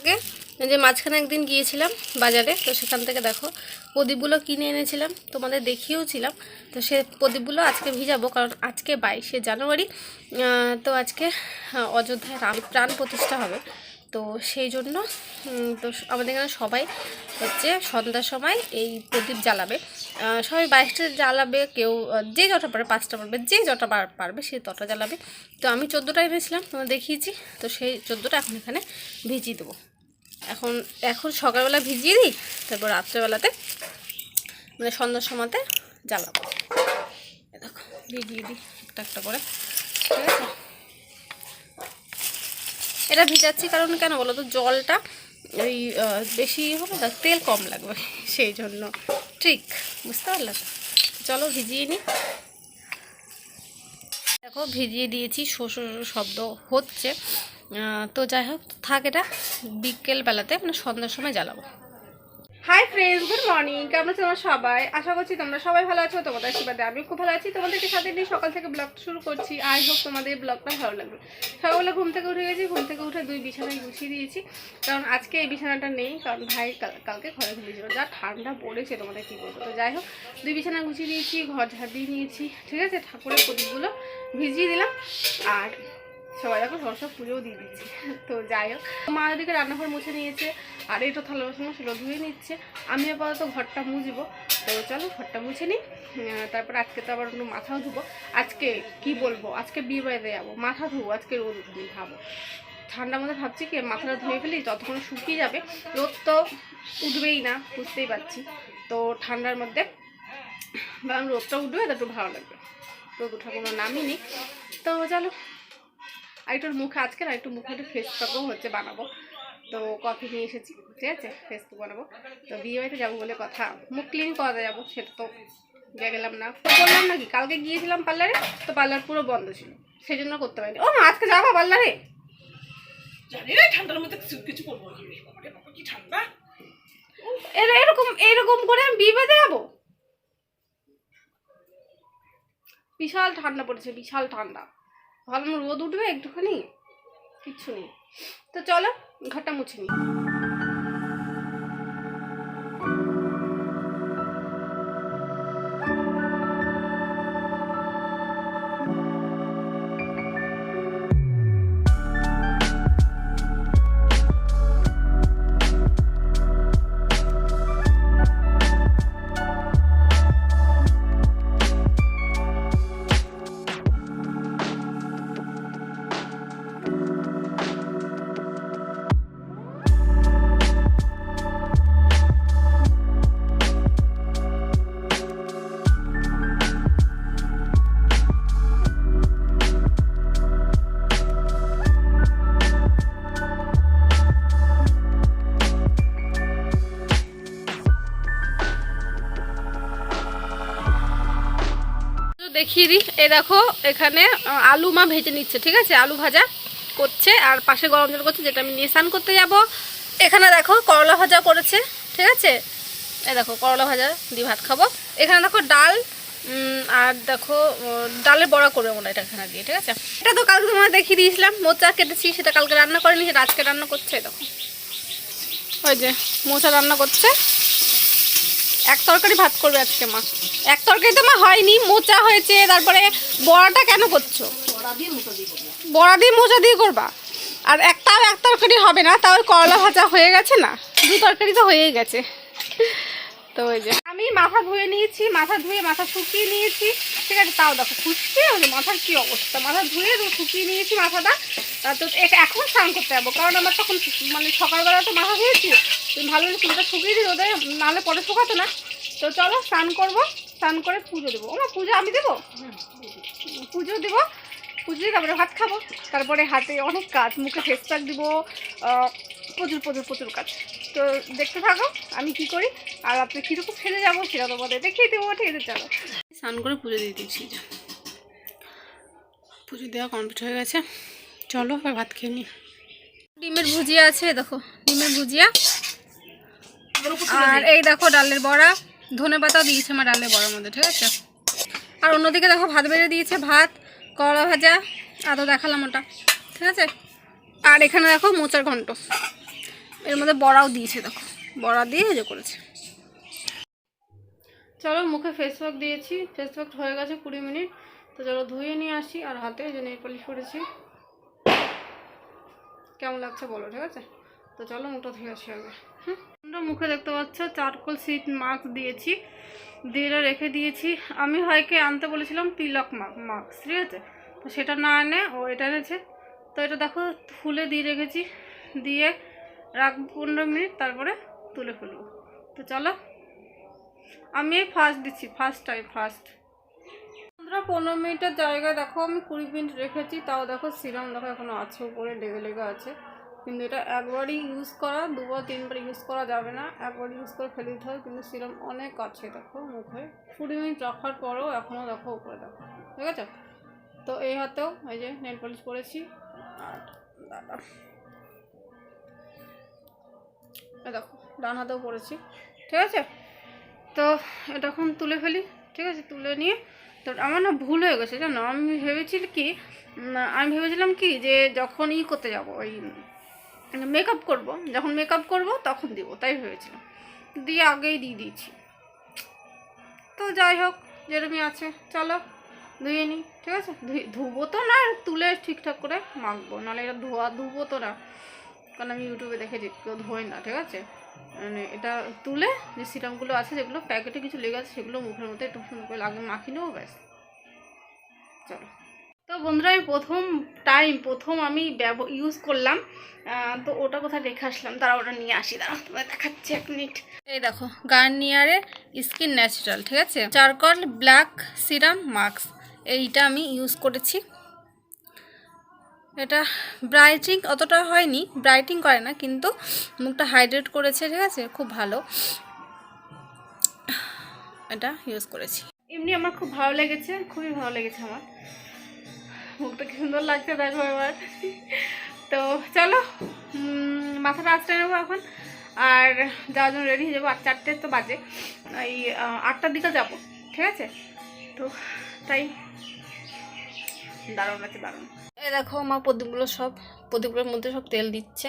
থাকে যে মাঝখানে একদিন গিয়েছিলাম বাজারে, তো সেখান থেকে দেখো প্রদীপগুলো কিনে এনেছিলাম, তোমাদের দেখিয়েওছিলাম। তো সে প্রদীপগুলো আজকে ভিজাবো, কারণ আজকে বাইশে জানুয়ারি তো আজকে অযোধ্যায় রাম, প্রাণ প্রতিষ্ঠা হবে। তো সেই জন্য তো আমাদের এখানে সবাই হচ্ছে সন্ধ্যার সময় এই প্রদীপ জ্বালাবে। সবাই বাইশটা জ্বালাবে, কেউ যে যটা পারবে, পাঁচটা পারবে, যে যটা পারবে সে তটা জ্বালাবে। তো আমি চোদ্দোটা এনেছিলাম তোমার দেখিয়েছি, তো সেই চোদ্দোটা এখন এখানে ভিজিয়ে দেবো। এখন এখন সকালবেলা ভিজিয়ে দিই, তারপর রাত্রেবেলাতে মানে সন্ধ্যার সময়তে জ্বালাবো। দেখো, ভিজিয়ে দিই একটা একটা করে। ঠিক আছে? এটা ভিজাচ্ছি কারণ কেন বলো তো? জলটা ওই বেশি হবে না, তেল কম লাগবে, সেই জন্য। ঠিক, বুঝতে পারলাম চলো ভিজিয়ে নিই। দেখো, ভিজিয়ে দিয়েছি শোষ শব্দ হচ্ছে। তো যাই হোক থাক এটা বিকেল বেলাতে মানে সন্ধ্যার সময় জ্বালাবো। হাই ফ্রেন্ডস, গুড মর্নিং, কেমন আছো তোমরা সবাই? আশা করছি তোমরা সবাই ভালো আছো, তোমাদের আশীর্বাদে আমি খুব ভালো আছি। তোমাদেরকে সাথে নিয়ে সকাল থেকে ব্লগ শুরু করছি। আই হোক তোমাদের ব্লগটা ভালো লাগবে। সকালবেলা ঘুম থেকে উঠে গেছি, ঘুম থেকে উঠে দুই বিছানায় গুছিয়ে দিয়েছি। কারণ আজকে এই বিছানাটা নেই, কারণ ভাই কাল- কালকে ঘরে ঘুমিয়েছিল যা ঠান্ডা পড়েছে তোমাদের কী বলব। তো যাই হোক, দুই বিছানা গুছিয়ে দিয়েছি, ঘর ঝাড় দিয়ে নিয়েছি। ঠিক আছে, ঠাকুরের প্রদীপগুলো ভিজিয়ে দিলাম। আর সবাই দেখো সরস্বত পুজোও দিয়ে দিচ্ছি। তো যাই হোক, মা ওদিকে রান্নাঘর মুছে নিয়েছে, আর তো থালা বাসন সেগুলো ধুয়ে নিচ্ছে। আমি আপাতত ঘরটা মুছবো। তো চলো ঘরটা মুছে নিই। তারপর আজকে তো আবার একটু মাথাও ধুবো। আজকে কি বলব? আজকে বিয়ে বাড়িতে যাব, মাথা ধুবো, আজকে রোদ উঠবে ভাবো। ঠান্ডার মধ্যে ভাবছি কি, মাথাটা ধুয়ে ফেলি, যতক্ষণ শুকিয়ে যাবে। রোদ তো উঠবেই না, বুঝতেই পারছি। তো ঠান্ডার মধ্যে কারণ রোদটা উঠবে তো একটু ভালো লাগবে। রোদ ওঠার কোনো নামই নেই। তো চলো আর একটু মুখে আজকে না একটু মুখে একটু ফেস প্যাকও হচ্ছে বানাবো। তো কফি নিয়ে এসেছি ঠিক আছে? ফেস বানাবো। তো বিয়ে বাড়িতে যাব বলে কথা। মুখ ক্লিন করাতে যাব সেটা তো গিয়ে গেলাম না। বললাম নাকি কালকে গিয়েছিলাম পার্লারে তো পার্লার পুরো বন্ধ ছিল। সেই জন্য করতে পারিনি। ও মা, আজকে যাব পার্লারে জানি না ঠান্ডার মধ্যে কিছু করব কি ঠান্ডা। এরকম এরকম করে আমি বিয়ে বাড়িতে যাব? বিশাল ঠান্ডা পড়েছে বিশাল ঠান্ডা। ভাবলাম রোদ উঠবে একটুখানি কিচ্ছু নেই। তো চলো ঘরটা মুছে নিই দেখিয়ে দিই। এই দেখো, এখানে আলু মা ভেজে নিচ্ছে, ঠিক আছে? আলু ভাজা করছে আর পাশে গরম জল করছে, যেটা আমি নিয়ে স্নান করতে যাব। এখানে দেখো, করলা ভাজা করেছে, ঠিক আছে? এ দেখো, করলা ভাজা দিয়ে ভাত খাব। এখানে দেখো ডাল আর দেখো ডালের বড়া করবে মনে এটা এখানে দিয়ে, ঠিক আছে? এটা তো কালকে তোমার দেখিয়ে দিয়েছিলাম, মোচা কেটেছি, সেটা কালকে রান্না করেনি, সেটা আজকে রান্না করছে দেখো। ওই যে, মোচা রান্না করছে। এক তরকারি ভাত করবে আজকে মা। এক তরকারি তো মা হয়নি মোচা হয়েছে তারপরে বড়াটা কেন করছ? বড়া দিয়ে মোচা দিয়ে করবা। আর একটাও এক তরকারি হবে না তাও করলা ভাজা হয়ে গেছে না? দু তরকারি তো হয়েই গেছে। তো ওই যে, আমি মাথা ধুয়ে নিয়েছি, মাথা ধুয়ে মাথা শুকিয়ে নিয়েছি, ঠিক আছে, তাও দেখো খুশকি, ওই মাথার কি অবস্থা? মাথা ধুয়ে শুকিয়ে নিয়েছি মাথাটা, তা এখন স্নান করতে যাব, কারণ আমার তখন মানে সকালবেলা তো মাথা ধুয়েছি, তুমি ভালো চুলটা শুকিয়ে দিই ওদের নাহলে পরে শুকাতো না। তো চলো স্নান করব, স্নান করে পুজো দেবো। ও পুজো আমি দেবো? পুজো দেবো। দিয়ে তারপরে ভাত খাব তারপরে হাতে অনেক কাজ মুখে ফেস প্যাক দিব প্রচুর প্রচুর প্রচুর কাজ। তো দেখতে থাকো আমি কি করি? আর আপনি কীরকম ফেলে যাব সেটা তোমাদের দেখিয়ে দেবো ঠিক আছে চলো। স্নান করে পুজো দিয়ে দিচ্ছি। পুজো দেওয়া কমপ্লিট হয়ে গেছে। চলো এবার ভাত খেয়ে নিই ডিমের ভুজিয়া আছে দেখো ডিমের ভুজিয়া। আর এই দেখো ডালের বড়া। ধনে পাতাও দিয়েছে আমার ডালের বড়ার মধ্যে ঠিক আছে? আর অন্যদিকে দেখো ভাত বেড়ে দিয়েছে ভাত। করলা ভাজা আদৌ দেখালাম ওটা, ঠিক আছে? আর এখানে দেখো মোচার ঘন্ট। এর মধ্যে বড়াও দিয়েছে, দেখো। বড়া দিয়ে যে করেছে। চলো মুখে ফেস ওয়াশ দিয়েছি। ফেস ওয়াশ হয়ে গেছে কুড়ি মিনিট। তো চলো ধুয়ে নিয়ে আসি, আর হাতে যে নেল পলিশ করেছি। কেমন লাগছে বলো, ঠিক আছে? তো চলো মুখটা ধুয়ে আসি আগে হুম তোমরা মুখে দেখতে পাচ্ছ, চারকোল সিট মাস্ক দিয়েছি দিয়ে রেখে দিয়েছি। আমি হয়কে আনতে বলেছিলাম তিলক মাস্ক ঠিক আছে? তো সেটা না এনে ও এটা এনেছে। তো এটা দেখো, ফুলে দিয়ে রেখেছি, দিয়ে রাখব পনেরো মিনিট, তারপরে তুলে ফেলব। তো চলো, আমি এই ফার্স্ট দিচ্ছি ফার্স্ট টাইম ফার্স্ট বন্ধুরা পনেরো মিনিটের জায়গায় দেখো, আমি কুড়ি মিনিট রেখেছি, তাও দেখো, সিরাম দেখো এখনও আছে, উপরে লেগে লেগে আছে। কিন্তু এটা একবারই ইউজ করা, দুবার, তিনবার ইউজ করা যাবে না। একবার ইউজ করে ফেলে দিতে হবে। কিন্তু সিরাম অনেক আছে, দেখো, মুখে। কুড়ি মিনিট রাখার পরেও এখনও দেখো উপরে দেখো। ঠিক আছে? তো এই হাতেও এই যে নেল পলিশ করেছি। আর দাদা দেখো, ডান হাতেও পরেছি। ঠিক আছে? তো এটা এখন তুলে ফেলি। ঠিক আছে? তুলে নিয়ে। তো আমার না ভুল হয়ে গেছে, জানো? আমি ভেবেছি কি আমি ভেবেছিলাম কি যে যখন ই করতে যাব, ওই মেকআপ করব, যখন মেকআপ করব তখন দিব, তাই ভেবেছিলাম। দিয়ে আগেই দিয়ে দিয়েছি। তো যাই হোক যেরকমই আছে, চলো ধুয়ে নিই, ঠিক আছে? ধুবো তো না তুলে ঠিকঠাক করে মাখবো, নাহলে এটা ধোয়া, ধুবো তো না। কারণ আমি ইউটিউবে দেখেছি, কেউ ধোয় না, ঠিক আছে? মানে এটা তুলে যে সিরামগুলো আছে, যেগুলো প্যাকেটে কিছু লেগে আছে, সেগুলো মুখের মধ্যে একটু সুন্দর করে লাগে মাখিয়ে নেব, ব্যাস। চলো। তো বন্ধুরা আমি প্রথম টাইম প্রথম আমি ব্যব ইউজ করলাম তো ওটা কোথায় রেখে আসলাম? তারা ওটা নিয়ে আসি দাঁড়াও তোমায় দেখাচ্ছি এক মিনিট এই দেখো গার্নিয়ারে স্কিন ন্যাচারাল ঠিক আছে? চারকল ব্ল্যাক সিরাম মাস্ক এইটা আমি ইউজ করেছি। এটা ব্রাইটিং অতটা হয়নি ব্রাইটিং করে না কিন্তু মুখটা হাইড্রেট করেছে ঠিক আছে? খুব ভালো। এটা ইউজ করেছি। এমনি আমার খুব ভালো লেগেছে খুবই ভালো লেগেছে আমার। মুখটা কি সুন্দর লাগছে দেখো এবার। তো চলো মাথাটা আঁচড়ে নেব এখন। আর যাওয়ার জন্য রেডি হয়ে যাব। আর চারটে তো বাজে। এই আটটার দিকে যাব, ঠিক আছে? তো তাই দারুণ আছে দারুণ। এই দেখো আমার প্রদীপগুলো সব, প্রদীপগুলোর মধ্যে সব তেল দিচ্ছে।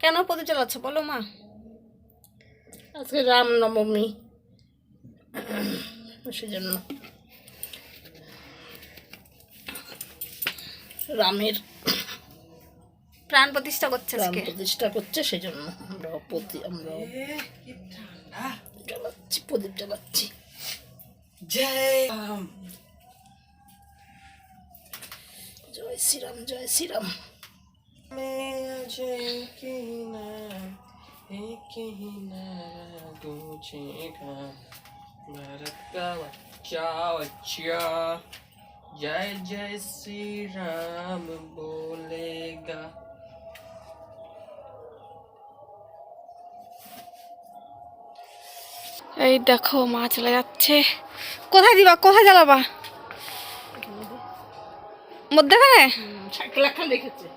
কেন প্রদীপ জ্বালাচ্ছ বলো মা? আজকে রামনবমী। সেজন্য। রামের প্রাণ প্রতিষ্ঠা করছে আজকে। প্রতিষ্ঠা করছে সেজন্য আমরা প্রতি আমরা জ্বালাচ্ছি প্রদীপ জ্বালাচ্ছি। জয় রাম। জয় শ্রীরাম জয় শ্রীরাম। जय जय श्री राम बोलेगा এই দেখো মা চলে যাচ্ছে কোথায় দিবা কোথায় জ্বালাবা মধ্যেখানে সাইকেল এখন রেখেছে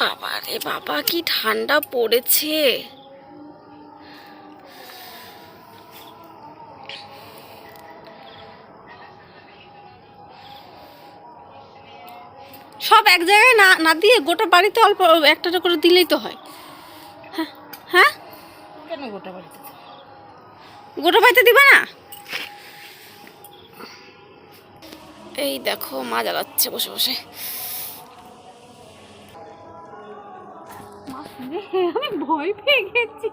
বাবা রে বাবা কি ঠান্ডা পড়েছে জায়গায় না না দিয়ে গোটা বাড়িতে অল্প একটা করে দিলেই তো হয়। হ্যাঁ হ্যাঁ? কেন গোটা বাড়িতে গোটা বাড়িতে দিবা না? এই দেখো মা জ্বালাচ্ছে বসে বসে। আমি ভয় পেয়ে গেছি।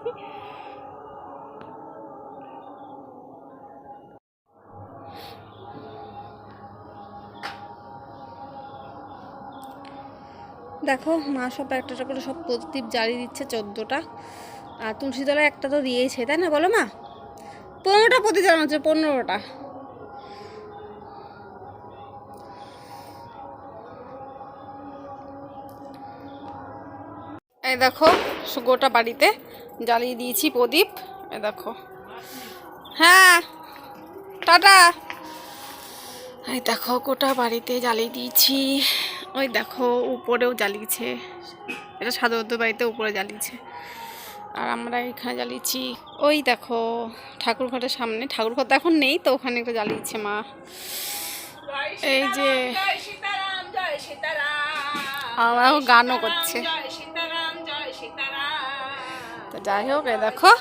দেখো, মা সব একটা করে সব প্রদীপ জ্বালিয়ে দিচ্ছে চোদ্দোটা। আর তুলসী তলায় একটা তো দিয়েছে, তাই না বলো মা? পনেরোটা প্রদীপ জ্বালানো হচ্ছে, পনেরোটা। এই দেখো, গোটা বাড়িতে জ্বালিয়ে দিয়েছি প্রদীপ। এ দেখো। হ্যাঁ টাটা। এই দেখো, গোটা বাড়িতে জ্বালিয়ে দিয়েছি। ওই দেখো, উপরেও জ্বালিয়েছে। এটা সাধারণত বাড়িতে উপরে জ্বালিয়েছে। আর আমরা এখানে জ্বালিয়েছি, ওই দেখো, ঠাকুর ঘরের সামনে। ঠাকুর ঘর তো এখন নেই তো, ওখানে একটু জ্বালিয়েছে মা। এই যে আমরাও গানও করছে। তো যাই হোক, এই দেখো,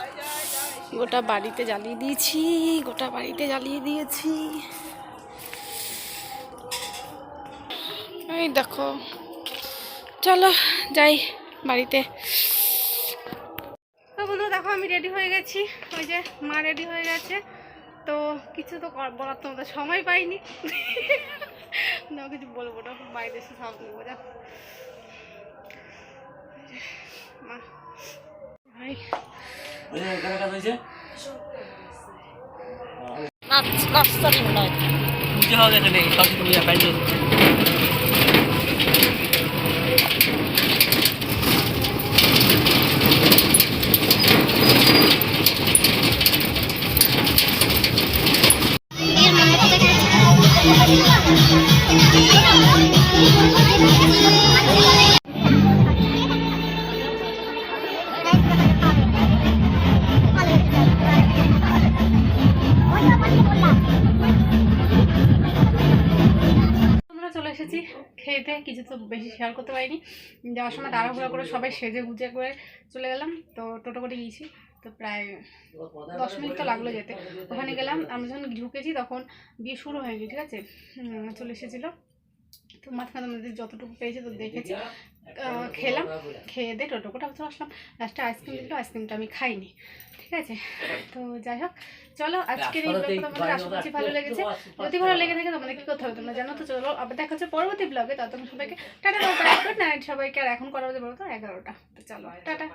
গোটা বাড়িতে জ্বালিয়ে দিয়েছি, গোটা বাড়িতে জ্বালিয়ে দিয়েছি। এই দেখো। চলো যাই বাড়িতে। তো বন্ধু দেখো আমি রেডি হয়ে গেছি। ওই যে মা রেডি হয়ে গেছে। তো কিছু তো কর- বলার তো আমাদের সময় পাইনি। না কিছু বলব না। বাইরে এসে সব নেব যা। মা। ভাই। বুঝতে হবে এখানে। সব তুমি প্যান্ডেল কিছু তো বেশি শেয়ার করতে পারিনি। যাওয়ার সময় তাড়াহুড়া করে সবাই সেজে গুজে করে চলে গেলাম, তো টোটো করে গিয়েছি, তো প্রায় দশ মিনিট তো লাগল যেতে। ওখানে গেলাম, আমরা যখন ঢুকেছি তখন বিয়ে শুরু হয়নি, ঠিক আছে? চলে এসেছিল। তো মাঝখানে আমাদের যতটুকু পেয়েছে তো দেখেছি। খেলাম খেয়ে দিয়ে টোটো করে আসলাম। লাস্টে আইসক্রিম দিল আইসক্রিমটা আমি খাইনি ঠিক আছে? তো যাই হোক চলো আজকের এই ব্লগটা তোমাদের আশা করছি ভালো লেগেছে। যদি ভালো লেগে থাকে তোমাদের কি করতে হবে তোমরা জানো তো চলো আবার দেখা হচ্ছে পরবর্তী ব্লগে। ততক্ষণ সবাইকে টাটা গুড নাইট সবাইকে আর এখন করা হতে বলো তো এগারোটা। তো চলো টাটা।